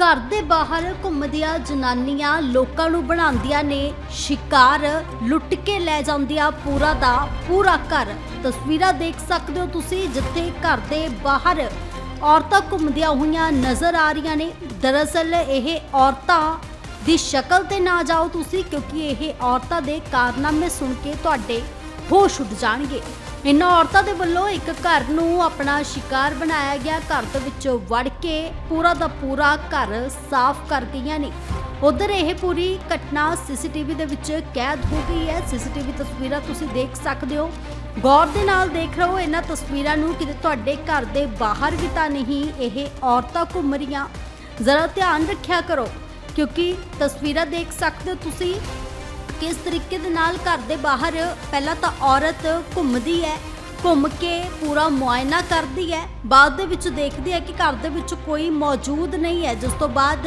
ਘਰ ਦੇ ਬਾਹਰ ਘੁੰਮਦੀਆਂ ਜਨਾਨੀਆਂ ਲੋਕਾਂ ਨੂੰ ਬਣਾਉਂਦੀਆਂ ਨੇ ਸ਼ਿਕਾਰ, ਲੁੱਟ ਕੇ ਲੈ ਜਾਂਦੀਆਂ ਪੂਰਾ ਦਾ ਪੂਰਾ ਘਰ। ਤਸਵੀਰਾਂ ਦੇਖ ਸਕਦੇ ਹੋ ਤੁਸੀਂ ਜਿੱਥੇ ਘਰ ਦੇ ਬਾਹਰ ਔਰਤਾਂ ਘੁੰਮਦੀਆਂ ਹੋਈਆਂ ਨਜ਼ਰ ਆ ਰਹੀਆਂ ਨੇ। ਦਰਅਸਲ ਇਹ ਔਰਤਾਂ ਦੀ ਸ਼ਕਲ ਤੇ ਨਾ ਜਾਓ ਤੁਸੀਂ ਕਿਉਂਕਿ ਇਹ ਔਰਤਾਂ ਦੇ ਕਾਰਨਾਮੇ ਸੁਣ ਕੇ ਤੁਹਾਡੇ ਹੋਸ਼ ਉੱਡ ਜਾਣਗੇ। ਇਨ੍ਹਾਂ ਔਰਤਾਂ ਦੇ ਵੱਲੋਂ ਇੱਕ ਘਰ ਨੂੰ ਆਪਣਾ ਸ਼ਿਕਾਰ ਬਣਾਇਆ ਗਿਆ। ਘਰ ਦੇ ਵਿੱਚ ਵੜ ਕੇ ਪੂਰਾ ਦਾ ਪੂਰਾ ਘਰ ਸਾਫ਼ ਕਰ ਗਈਆਂ ਨੇ। ਉਧਰ ਇਹ ਪੂਰੀ ਘਟਨਾ ਸੀਸੀਟੀਵੀ ਦੇ ਵਿੱਚ ਕੈਦ ਹੋ ਗਈ ਹੈ। ਸੀਸੀਟੀਵੀ ਤਸਵੀਰਾਂ ਤੁਸੀਂ ਦੇਖ ਸਕਦੇ ਹੋ। ਗੌਰ ਦੇ ਨਾਲ ਦੇਖ ਰਹੇ ਹੋ ਇਹਨਾਂ ਤਸਵੀਰਾਂ ਨੂੰ ਕਿਤੇ ਤੁਹਾਡੇ ਘਰ ਦੇ ਬਾਹਰ ਵੀ ਤਾਂ ਨਹੀਂ, ਇਹ ਔਰਤਾਂ ਘੁੰਮ ਰਹੀਆਂ। ਜ਼ਰਾ ਧਿਆਨ ਰੱਖਿਆ ਕਰੋ, ਕਿਉਂਕਿ ਤਸਵੀਰਾਂ ਦੇਖ ਸਕਦੇ ਹੋ ਤੁਸੀਂ। ਕਿਸ ਤਰੀਕੇ ਦੇ ਨਾਲ ਘਰ ਦੇ ਬਾਹਰ ਪਹਿਲਾਂ ਤਾਂ ਔਰਤ ਘੁੰਮਦੀ ਹੈ, ਘੁੰਮ ਕੇ ਪੂਰਾ ਮੁਆਇਨਾ ਕਰਦੀ ਹੈ। ਬਾਅਦ ਦੇ ਵਿੱਚ ਦੇਖਦੀ ਹੈ ਕਿ ਘਰ ਦੇ ਵਿੱਚ ਕੋਈ ਮੌਜੂਦ ਨਹੀਂ ਹੈ, ਜਿਸ ਤੋਂ ਬਾਅਦ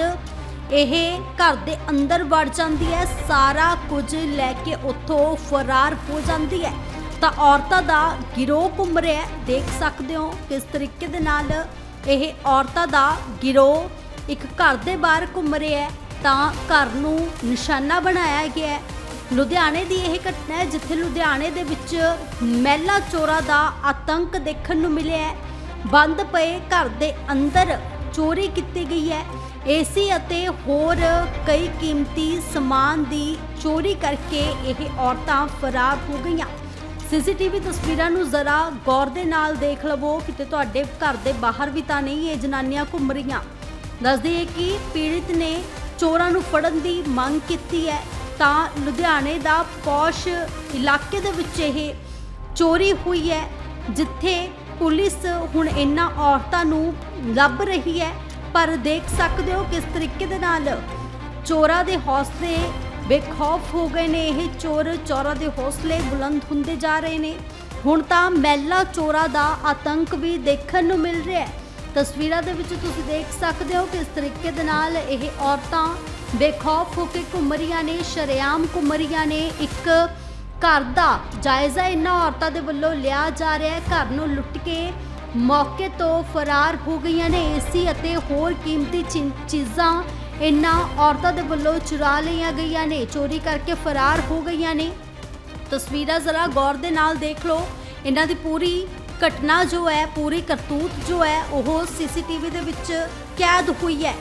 ਇਹ ਘਰ ਦੇ ਅੰਦਰ ਵੜ ਜਾਂਦੀ ਹੈ। ਸਾਰਾ ਕੁਝ ਲੈ ਕੇ ਉੱਥੋਂ ਫਰਾਰ ਹੋ ਜਾਂਦੀ ਹੈ। ਤਾਂ ਔਰਤਾਂ ਦਾ ਗਿਰੋਹ ਘੁੰਮ ਰਿਹਾ ਦੇਖ ਸਕਦੇ ਹੋ ਕਿਸ ਤਰੀਕੇ ਦੇ ਨਾਲ ਇਹ ਔਰਤਾਂ ਦਾ ਗਿਰੋਹ ਇੱਕ ਘਰ ਦੇ ਬਾਹਰ ਘੁੰਮ ਰਿਹਾ ਤਾਂ ਘਰ ਨੂੰ ਨਿਸ਼ਾਨਾ ਬਣਾਇਆ ਗਿਆ ਲੁਧਿਆਣੇ ਦੀ ਇਹ ਘਟਨਾ ਹੈ ਜਿੱਥੇ ਲੁਧਿਆਣੇ ਦੇ ਵਿੱਚ ਮਹਿਲਾ ਚੋਰਾਂ ਦਾ ਆਤੰਕ ਦੇਖਣ ਨੂੰ ਮਿਲਿਆ ਹੈ। ਬੰਦ ਪਏ ਘਰ ਦੇ ਅੰਦਰ ਚੋਰੀ ਕੀਤੀ ਗਈ ਹੈ। ਏਸੀ ਅਤੇ ਹੋਰ ਕਈ ਕੀਮਤੀ ਸਮਾਨ ਦੀ ਚੋਰੀ ਕਰਕੇ ਇਹ ਔਰਤਾਂ ਫਰਾਰ ਹੋ ਗਈਆਂ। ਸੀਸੀਟੀਵੀ ਤਸਵੀਰਾਂ ਨੂੰ ਜ਼ਰਾ ਗੌਰ ਦੇ ਨਾਲ ਦੇਖ ਲਵੋ। ਕਿਤੇ ਤੁਹਾਡੇ ਘਰ ਦੇ ਬਾਹਰ ਵੀ ਤਾਂ ਨਹੀਂ ਇਹ ਜਨਾਨੀਆਂ ਘੁੰਮ ਰਹੀਆਂ। ਦੱਸਦੀ ਹੈ ਕਿ ਪੀੜਿਤ ਨੇ ਚੋਰਾਂ ਨੂੰ ਫੜਨ ਦੀ ਮੰਗ ਕੀਤੀ ਹੈ। ਤਾਂ ਲੁਧਿਆਣੇ ਦਾ ਪੌਸ਼ ਇਲਾਕੇ ਦੇ ਵਿੱਚ ਇਹ ਚੋਰੀ ਹੋਈ ਹੈ, ਜਿੱਥੇ ਪੁਲਿਸ ਹੁਣ ਇਹਨਾਂ ਔਰਤਾਂ ਨੂੰ ਲੱਭ ਰਹੀ ਹੈ। ਪਰ ਦੇਖ ਸਕਦੇ ਹੋ ਕਿਸ ਤਰੀਕੇ ਦੇ ਨਾਲ ਚੋਰਾਂ ਦੇ ਹੌਸਲੇ ਬੇਖੌਫ ਹੋ ਗਏ ਨੇ। ਇਹ ਚੋਰ ਚੋਰਾਂ ਦੇ ਹੌਸਲੇ ਬੁਲੰਦ ਹੁੰਦੇ ਜਾ ਰਹੇ ਨੇ। ਹੁਣ ਤਾਂ ਮਹਿਲਾ ਚੋਰਾਂ ਦਾ ਆਤੰਕ ਵੀ ਦੇਖਣ ਨੂੰ ਮਿਲ ਰਿਹਾ ਹੈ। ਤਸਵੀਰਾਂ ਦੇ ਵਿੱਚ ਤੁਸੀਂ ਦੇਖ ਸਕਦੇ ਹੋ ਕਿਸ ਤਰੀਕੇ ਦੇ ਨਾਲ ਇਹ ਔਰਤਾਂ ਬੇਖੌਫ ਹੋ ਕੇ ਘੁੰਮ ਰਹੀਆਂ ਨੇ, ਸ਼ਰੇਆਮ ਘੁੰਮ ਰਹੀਆਂ ਨੇ, ਇੱਕ ਘਰ ਦਾ ਜਾਇਜ਼ਾ ਇਹਨਾਂ ਔਰਤਾਂ ਦੇ ਵੱਲੋਂ ਲਿਆ ਜਾ ਰਿਹਾ ਹੈ। ਘਰ ਨੂੰ ਲੁੱਟ ਕੇ ਮੌਕੇ ਤੋਂ ਫਰਾਰ ਹੋ ਗਈਆਂ ਨੇ। ਏਸੀ ਅਤੇ ਹੋਰ ਕੀਮਤੀ ਚੀ- ਚੀਜ਼ਾਂ ਇਹਨਾਂ ਔਰਤਾਂ ਦੇ ਵੱਲੋਂ ਚੁਰਾ ਲਈਆਂ ਗਈਆਂ ਨੇ। ਚੋਰੀ ਕਰਕੇ ਫਰਾਰ ਹੋ ਗਈਆਂ ਨੇ। ਤਸਵੀਰਾਂ ਜ਼ਰਾ ਗੌਰ ਦੇ ਨਾਲ ਦੇਖ ਲਓ। ਇਹਨਾਂ ਦੀ ਪੂਰੀ ਘਟਨਾ ਜੋ ਹੈ, ਪੂਰੀ ਕਰਤੂਤ ਜੋ ਹੈ, ਉਹ ਸੀਸੀਟੀਵੀ ਦੇ ਵਿੱਚ ਕੈਦ ਹੋਈ ਹੈ।